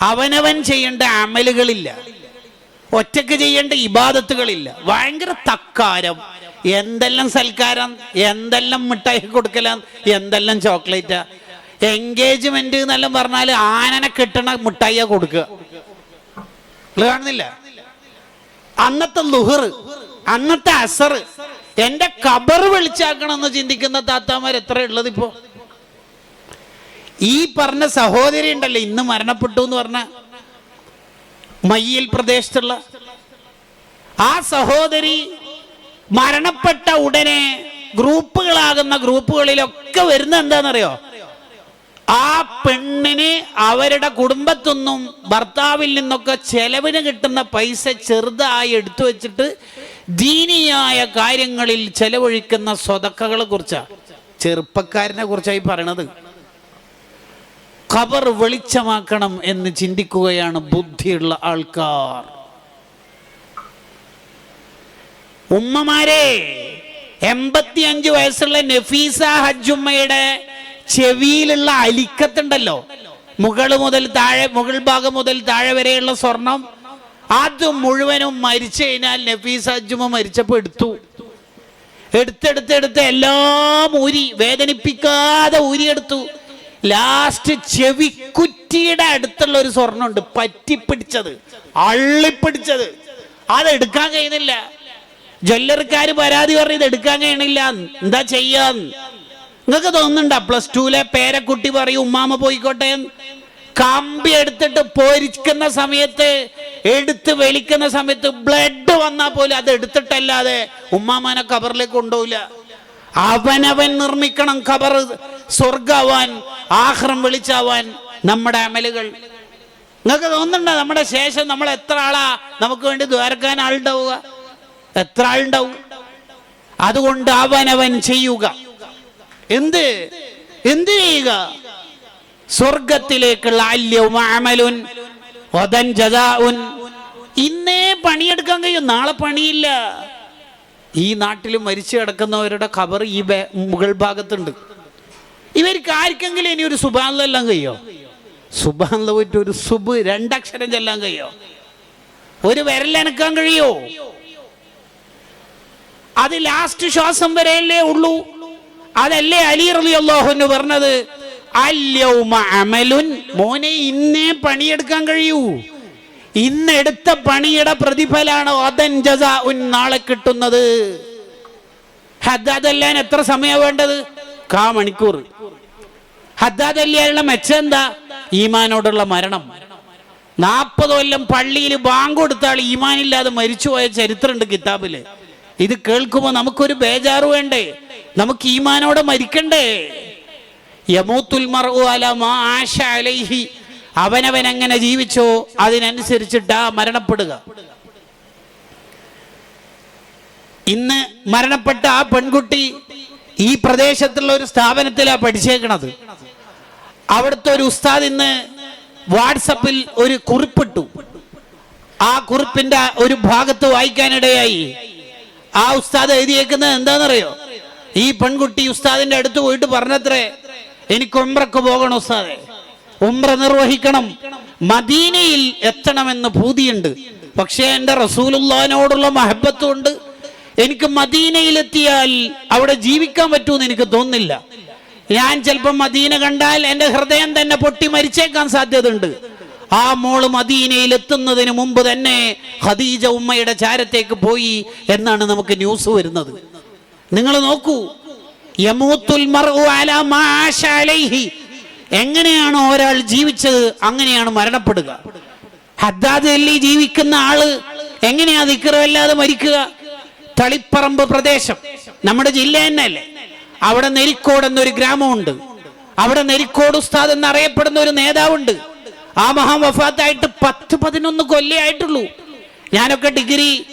അവനവൻ ചെയ്യേണ്ട അമലുകളില്ല. ഒറ്റയ്ക്ക് ചെയ്യേണ്ട ഇബാദത്തുകളില്ല. ഭയങ്കര തക്കാരം എന്തെല്ലാം സൽക്കാരം എന്തെല്ലാം മിഠായി കൊടുക്കലാം എന്തെല്ലാം ചോക്ലേറ്റാ എൻഗേജ്മെന്റ് എന്നെല്ലാം പറഞ്ഞാൽ ആനനെ കിട്ടണ മുട്ടായ കൊടുക്കുക. കാണുന്നില്ല? അന്നത്തെ ലുഹർ അന്നത്തെ അസർ എന്റെ കബർ വിളിച്ചാക്കണമെന്ന് ചിന്തിക്കുന്ന താത്താമാർ എത്ര ഉള്ളത് ഇപ്പോ? ഈ പറഞ്ഞ സഹോദരി ഉണ്ടല്ലോ ഇന്ന് മരണപ്പെട്ടു എന്ന് പറഞ്ഞ മയ്യിൽ പ്രദേശത്തുള്ള. ആ സഹോദരി മരണപ്പെട്ട ഉടനെ ഗ്രൂപ്പുകളാകുന്ന ഗ്രൂപ്പുകളിലൊക്കെ വരുന്ന എന്താണെന്നറിയോ? ആ പെണ്ണിന് അവരുടെ കുടുംബത്തൊന്നും ഭർത്താവിൽ നിന്നൊക്കെ ചെലവിന് കിട്ടുന്ന പൈസ ചെറുതായി എടുത്തു വെച്ചിട്ട് ദീനിയായ കാര്യങ്ങളിൽ ചെലവഴിക്കുന്ന സ്വതക്കകളെ കുറിച്ചാണ് ചെറുപ്പക്കാരനെ കുറിച്ചായി പറയണത്. ഖബർ വെളിച്ചമാക്കണം എന്ന് ചിന്തിക്കുകയാണ് ബുദ്ധിയുള്ള ആൾക്കാർ. ഉമ്മമാരെ എൺപത്തിയഞ്ച് വയസ്സുള്ള നഫീസ ഹജ്ജുമ്മയുടെ ചെവിയിലുള്ള അലിക്കത്തുണ്ടല്ലോ. മുകൾ മുതൽ താഴെ മുകൾ ഭാഗം മുതൽ താഴെ വരെയുള്ള സ്വർണം. അത് മുഴുവനും മരിച്ചു കഴിഞ്ഞാൽ നഫീസ അജ്മ മരിച്ചപ്പോൾ എടുത്തു. എടുത്തെടുത്തെടുത്ത് എല്ലാം ഊരി വേദനിപ്പിക്കാതെ ഊരിയെടുത്തു. ലാസ്റ്റ് ചെവിക്കുറ്റിയുടെ അടുത്തുള്ള ഒരു സ്വർണമുണ്ട് പറ്റിപ്പിടിച്ചത് അള്ളിപ്പിടിച്ചത്. അത് എടുക്കാൻ കഴിയുന്നില്ല. ജ്വല്ലറിക്കാർ പരാതി പറഞ്ഞ് ഇത് എടുക്കാൻ കഴിയണില്ല. എന്താ ചെയ്യാന്ന്? നിങ്ങൾക്ക് തോന്നുന്നുണ്ടോ? പ്ലസ് ടുവിലെ പേരക്കുട്ടി പറയും ഉമ്മാമ പോയിക്കോട്ടെ കമ്പി എടുത്തിട്ട് പൊരിക്കുന്ന സമയത്ത് എടുത്ത് വലിക്കുന്ന സമയത്ത് ബ്ലഡ് വന്നാൽ പോലും അത് എടുത്തിട്ടല്ലാതെ ഉമ്മാമാനെ കബറിലേക്ക് കൊണ്ടുപോയില്ല അവനവൻ നിർമ്മിക്കണം ഖബർ സ്വർഗാവാൻ ആഹ്റം വിളിച്ചാവാൻ നമ്മുടെ അമലുകൾ. നിങ്ങൾക്ക് തോന്നുന്നുണ്ടോ? നമ്മുടെ ശേഷം നമ്മൾ എത്ര ആളാ? നമുക്ക് വേണ്ടി ദ്വാരക്കാൻ ആളുണ്ടാവുക? എത്ര ആളുണ്ടാവും? അതുകൊണ്ട് അവനവൻ ചെയ്യുക. എന്ത്? എന്ത് ചെയ്യുക? സ്വർഗത്തിലേക്കുള്ള അല്യവും അമലുൻ വദൻ ജദാഉൻ ഇന്നേ പണിയെടുക്കാൻ കഴിയും നാളെ പണിയില്ല. ഈ നാട്ടിൽ മരിച്ചു കിടക്കുന്നവരുടെ ഖബർ ഈ മുകൾ ഭാഗത്തുണ്ട്. ഇവർക്ക് ആർക്കെങ്കിലും ഇനി ഒരു സുബാൻ കഴിയോ? സുബാൻ പോയിട്ട് ഒരു സുബ് രണ്ടക്ഷരം ചെല്ലാൻ കഴിയോ? ഒരു വിരലനക്കാൻ കഴിയോ? അത് ലാസ്റ്റ് ശ്വാസം വരെയല്ലേ ഉള്ളൂ. അതല്ലേ അലി റലി അള്ളാഹുന്ന് പറഞ്ഞത്? അമലുൻ. മോനെ ഇന്നേ പണിയെടുക്കാൻ കഴിയൂ. ഇന്നെടുത്ത പണിയുടെ പ്രതിഫലാണ് അതൻ ജസ ഉൻ നാളെ കിട്ടുന്നത്. ഹദ്ദാദ് അല്ലാൻ എത്ര സമയം വേണ്ടത്? കാ മണിക്കൂർ. ഹദ്ദാദ് അല്ലാനുള്ള മെച്ചം എന്താ? ഈമാനോടുള്ള മരണം. നാൽപ്പത് കൊല്ലം പള്ളിയിൽ ബാങ്ക് കൊടുത്താൽ ഈമാനില്ലാതെ മരിച്ചുപോയ ചരിത്രമുണ്ട് കിതാബിൽ. ഇത് കേൾക്കുമ്പോൾ നമുക്കൊരു ബേജാറ് വേണ്ടേ? നമുക്ക് ഈമാനോടെ മരിക്കണ്ടേ? യമൂത്തുൽമർഹി അവനവൻ എങ്ങനെ ജീവിച്ചോ അതിനനുസരിച്ചിട്ടാ മരണപ്പെടുക. ഇന്ന് മരണപ്പെട്ട ആ പെൺകുട്ടി ഈ പ്രദേശത്തുള്ള ഒരു സ്ഥാപനത്തിലാണ് പഠിച്ചേക്കണത്. അവിടുത്തെ ഒരു ഉസ്താദ് ഇന്ന് വാട്സപ്പിൽ ഒരു കുറിപ്പിട്ടു. ആ കുറിപ്പിന്റെ ഒരു ഭാഗത്ത് വായിക്കാനിടയായി. ആ ഉസ്താദ് എഴുതിയേക്കുന്നത് എന്താണെന്നറിയോ? ഈ പെൺകുട്ടി ഉസ്താദിന്റെ അടുത്ത് പോയിട്ട് പറഞ്ഞത്രേ എനിക്ക് ഉംറക്ക് പോകണം ഉസ്താദെ. ഉംറ നിർവഹിക്കണം. മദീനയിൽ എത്തണമെന്ന് ഭൂതിയുണ്ട്. പക്ഷേ എന്റെ റസൂലുള്ളാനോടുള്ള മഹബത്തും ഉണ്ട് എനിക്ക് മദീനയിലെത്തിയാൽ അവിടെ ജീവിക്കാൻ പറ്റുമെന്ന് എനിക്ക് തോന്നുന്നില്ല. ഞാൻ ചിലപ്പോൾ മദീന കണ്ടാൽ എന്റെ ഹൃദയം തന്നെ പൊട്ടി മരിച്ചേക്കാൻ സാധ്യതയുണ്ട്. ആ മോൾ മദീനയിൽ എത്തുന്നതിന് മുമ്പ് തന്നെ ഖദീജ ഉമ്മയുടെ ചാരത്തേക്ക് പോയി എന്നാണ് നമുക്ക് ന്യൂസ് വരുന്നത്. നിങ്ങൾ നോക്കൂ. എങ്ങനെയാണോ ഒരാൾ ജീവിച്ചത് അങ്ങനെയാണ് മരണപ്പെടുക. ഹദ്ദാദ് അല്ലി ജീവിക്കുന്ന ആൾ എങ്ങനെയാ ദിക്കറല്ലാതെ മരിക്കുക? തളിപ്പറമ്പ് പ്രദേശം. നമ്മുടെ ജില്ല തന്നെയല്ലേ? അവിടെ നെരിക്കോട് എന്നൊരു ഗ്രാമമുണ്ട്. അവിടെ നെരിക്കോട് ഉസ്താദ് എന്നറിയപ്പെടുന്ന ഒരു നേതാവുണ്ട്. ആ മഹാൻ വഫാത്തായിട്ട് പത്ത് പതിനൊന്ന് കൊല്ലേ ആയിട്ടുള്ളൂ. ഞാനൊക്കെ ഡിഗ്രി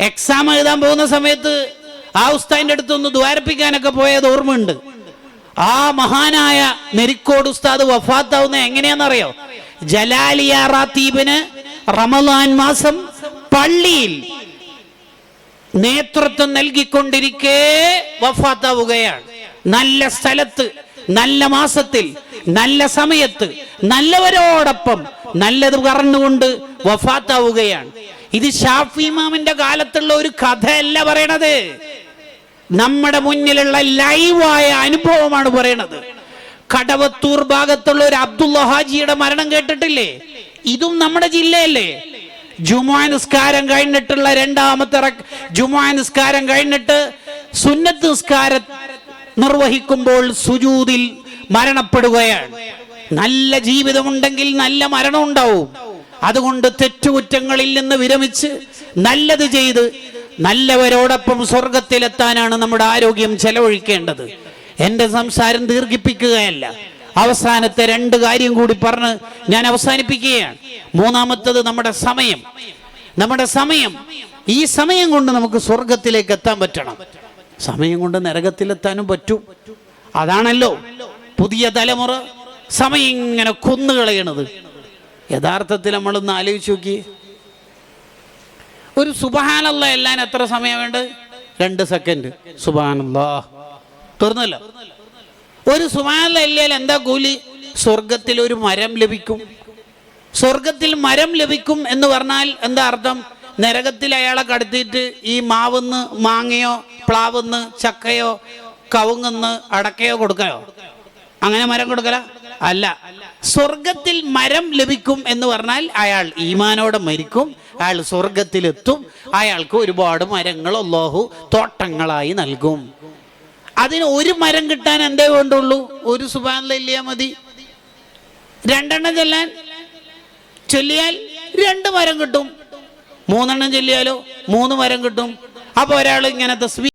എക്സാം എഴുതാൻ പോകുന്ന സമയത്ത് ആ ഉസ്താദിന്റെ അടുത്ത് ഒന്ന് ദ്വാരപ്പിക്കാനൊക്കെ പോയത് ഓർമ്മയുണ്ട്. ആ മഹാനായ നെരിക്കോട് ഉസ്താദ് വഫാത്താവുന്ന എങ്ങനെയാണെന്നറിയോ? ജലാലിയ റാത്തീബിന് റമദാൻ മാസം പള്ളിയിൽ നേതൃത്വം നൽകിക്കൊണ്ടിരിക്കേ വഫാത്താവുകയാണ്. നല്ല സ്ഥലത്ത് നല്ല മാസത്തിൽ നല്ല സമയത്ത് നല്ലവരോടൊപ്പം നല്ലത് പറഞ്ഞുകൊണ്ട് വഫാത്താവുകയാണ്. ഇത് ഷാഫി ഇമാമിന്റെ കാലത്തുള്ള ഒരു കഥയല്ല പറയണത്. നമ്മുടെ മുന്നിലുള്ള ലൈവായ അനുഭവമാണ് പറയണത്. കടവത്തൂർ ഭാഗത്തുള്ള ഒരു അബ്ദുള്ള ഹാജിയുടെ മരണം കേട്ടിട്ടില്ലേ? ഇതും നമ്മുടെ ജില്ലയല്ലേ? ജുമാ നിസ്കാരം കഴിഞ്ഞിട്ടുള്ള രണ്ടാമത്തെ ജുമാ നിസ്കാരം കഴിഞ്ഞിട്ട് സുന്നത്ത് നിസ്കാരം നിർവഹിക്കുമ്പോൾ സുജൂതിൽ മരണപ്പെടുകയാണ്. നല്ല ജീവിതമുണ്ടെങ്കിൽ നല്ല മരണം ഉണ്ടാവും അതുകൊണ്ട് തെറ്റുകുറ്റങ്ങളിൽ നിന്ന് വിരമിച്ച് നല്ലത് ചെയ്ത് നല്ലവരോടൊപ്പം സ്വർഗത്തിലെത്താനാണ് നമ്മുടെ ആരോഗ്യം ചെലവഴിക്കേണ്ടത്. എന്റെ സംസാരം ദീർഘിപ്പിക്കുകയല്ല. അവസാനത്തെ രണ്ട് കാര്യം കൂടി പറഞ്ഞ് ഞാൻ അവസാനിപ്പിക്കുകയാണ്. മൂന്നാമത്തത് നമ്മുടെ സമയം. നമ്മുടെ സമയം. ഈ സമയം കൊണ്ട് നമുക്ക് സ്വർഗത്തിലേക്ക് എത്താൻ പറ്റണം. സമയം കൊണ്ട് നരകത്തിലെത്താനും പറ്റും. അതാണല്ലോ പുതിയ തലമുറ സമയം ഇങ്ങനെ കൊന്നുകളയണത് യഥാർത്ഥത്തിൽ നമ്മളൊന്ന് ആലോചിച്ച് നോക്കി. ഒരു സുബഹാനല്ല എല്ലാം എത്ര സമയം വേണ്ട? രണ്ട് സെക്കൻഡ്. സുബാനല്ല തീർന്നല്ലോ ഒരു സുബാനല്ല ഇല്ലാൽ എന്താ കൂലി? സ്വർഗത്തിൽ ഒരു മരം ലഭിക്കും. സ്വർഗത്തിൽ മരം ലഭിക്കും എന്ന് പറഞ്ഞാൽ എന്താ അർത്ഥം? നരകത്തിൽ അയാളെ കടത്തിയിട്ട് ഈ മാവുന്ന് മാങ്ങയോ പ്ലാവുന്ന് ചക്കയോ കവുങ്ങുന്ന് അടക്കയോ കൊടുക്കയോ? അങ്ങനെ മരം കൊടുക്കല? അല്ല. സ്വർഗത്തിൽ മരം ലഭിക്കും എന്ന് പറഞ്ഞാൽ അയാൾ ഈമാനോടെ മരിക്കും അയാൾ സ്വർഗത്തിലെത്തും അയാൾക്ക് ഒരുപാട് മരങ്ങൾ അല്ലാഹു തോട്ടങ്ങളായി നൽകും. അതിന് ഒരു മരം കിട്ടാൻ എന്തേ വേണ്ടുള്ളൂ? ഒരു ഇല്ലയാ മതി. രണ്ടെണ്ണം ചെല്ലാൻ? ചൊല്ലിയാൽ രണ്ട് മരം കിട്ടും. മൂന്നെണ്ണം ചൊല്ലിയാലോ? മൂന്ന് മരം കിട്ടും. അപ്പോൾ ഒരാൾ ഇങ്ങനെ തസ്ബീ